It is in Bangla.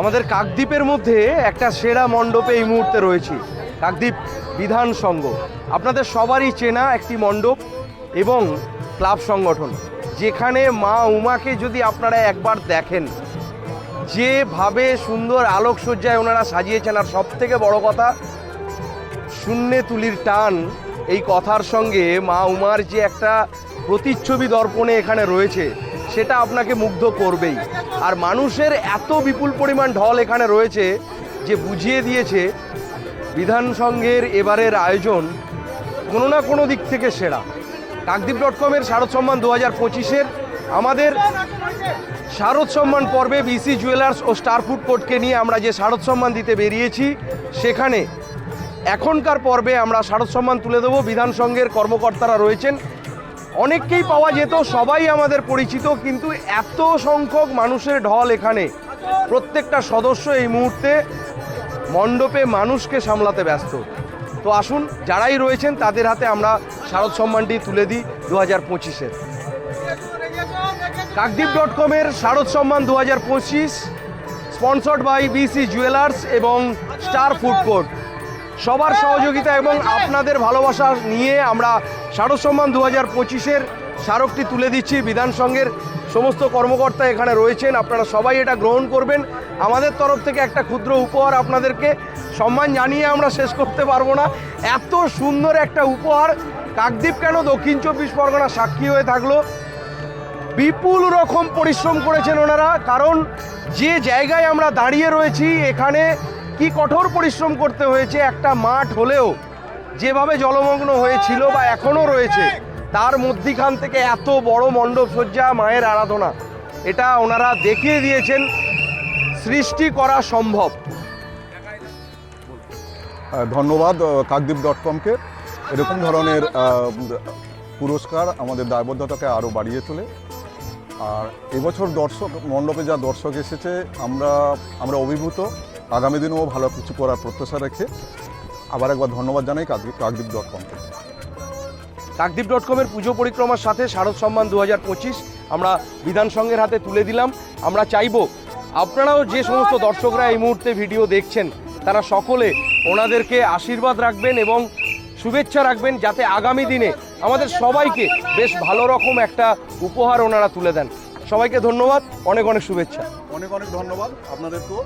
আমাদের কাকদ্বীপের মধ্যে একটা সেরা মণ্ডপে এই মুহূর্তে রয়েছি। কাকদ্বীপ বিধান সংঘ। আপনাদের সবারই চেনা একটি মণ্ডপ এবং ক্লাব সংগঠন। যেখানে মা উমাকে যদি আপনারা একবার দেখেন, যেভাবে সুন্দর আলোকসজ্জায় ওনারা সাজিয়েছেন, আর সব থেকে বড় কথা, শূন্যে তুলির টান এই কথার সঙ্গে মা উমার যে একটা প্রতিচ্ছবি দর্পণে এখানে রয়েছে সেটা আপনাকে মুগ্ধ করবেই। আর মানুষের এত বিপুল পরিমাণ ঢল এখানে রয়েছে, যে বুঝিয়ে দিয়েছে বিধানসংঘের এবারের আয়োজন কোনো না কোনো দিক থেকে সেরা। কাকদ্বীপ ডট কমের শারদ সম্মান দু হাজার পঁচিশের আমাদের শারদ সম্মান পর্বে বিসি জুয়েলার্স ও স্টার ফুড কোর্টকে নিয়ে আমরা যে শারদ সম্মান দিতে বেরিয়েছি, সেখানে এখনকার পর্বে আমরা শারদ সম্মান তুলে দেবো। বিধানসংঘের কর্মকর্তারা রয়েছেন অনেককেই পাওয়া যেত, সবাই আমাদের পরিচিত, কিন্তু এত সংখ্যক মানুষের ঢল এখানে। প্রত্যেকটা সদস্য এই মুহূর্তে মণ্ডপে মানুষকে সামলাতে ব্যস্ত। তো আসুন, যারাই রয়েছেন, তাদের হাতে আমরা শারদ সম্মানটি তুলে দিই দু হাজার পঁচিশের। কাকদ্বীপ ডট কমের শারদ সম্মান দু হাজার পঁচিশ, স্পন্সর্ড বাই বিসি জুয়েলার্স এবং স্টার ফুড কোর্ট। সবার সহযোগিতা এবং আপনাদের ভালোবাসা নিয়ে আমরা শারদ সম্মান দু হাজার পঁচিশের স্মারকটি তুলে দিচ্ছি বিধান সংঘের সমস্ত কর্মকর্তা এখানে রয়েছেন। আপনারা সবাই এটা গ্রহণ করবেন। আমাদের তরফ থেকে একটা ক্ষুদ্র উপহার আপনাদেরকে সম্মান জানিয়ে আমরা শেষ করতে পারব না। এত সুন্দর একটা উপহার। কাকদ্বীপ কেন দক্ষিণ চব্বিশ পরগনা সাক্ষী হয়ে থাকল? বিপুল রকম পরিশ্রম করেছেন ওনারা। কারণ যে জায়গায় আমরা দাঁড়িয়ে রয়েছি, এখানে কি কঠোর পরিশ্রম করতে হয়েছে, একটা মাঠ হলেও যেভাবে জলমগ্ন হয়েছিল বা এখনও রয়েছে, তার মধ্যিখান থেকে এত বড় মণ্ডপ সজ্জা, মায়ের আরাধনা, এটা ওনারা দেখিয়ে দিয়েছেন, সৃষ্টি করা সম্ভব। ধন্যবাদ কাকদ্বীপ ডট কমকে এরকম ধরনের পুরস্কার আমাদের দায়বদ্ধতাকে আরও বাড়িয়ে তোলে। আর এবছর দর্শক, মণ্ডপে যা দর্শক এসেছে, আমরা আমরা অভিভূত। আগামী দিনেও ভালো কিছু করার প্রত্যাশা রেখে আবার একবার ধন্যবাদ জানাই কাকদ্বীপ ডট কমকে কাকদ্বীপ ডট কমের পুজো পরিক্রমার সাথে শারদ সম্মান দু হাজার পঁচিশ আমরা বিধান সংঘের হাতে তুলে দিলাম। আমরা চাইব আপনারাও যে সমস্ত দর্শকরা এই মুহূর্তে ভিডিও দেখছেন তারা সকলে ওনাদেরকে আশীর্বাদ রাখবেন এবং শুভেচ্ছা রাখবেন যাতে আগামী দিনে আমাদের সবাইকে বেশ ভালো রকম একটা উপহার ওনারা তুলে দেন। সবাইকে ধন্যবাদ অনেক অনেক শুভেচ্ছা। অনেক অনেক ধন্যবাদ আপনাদেরকেও।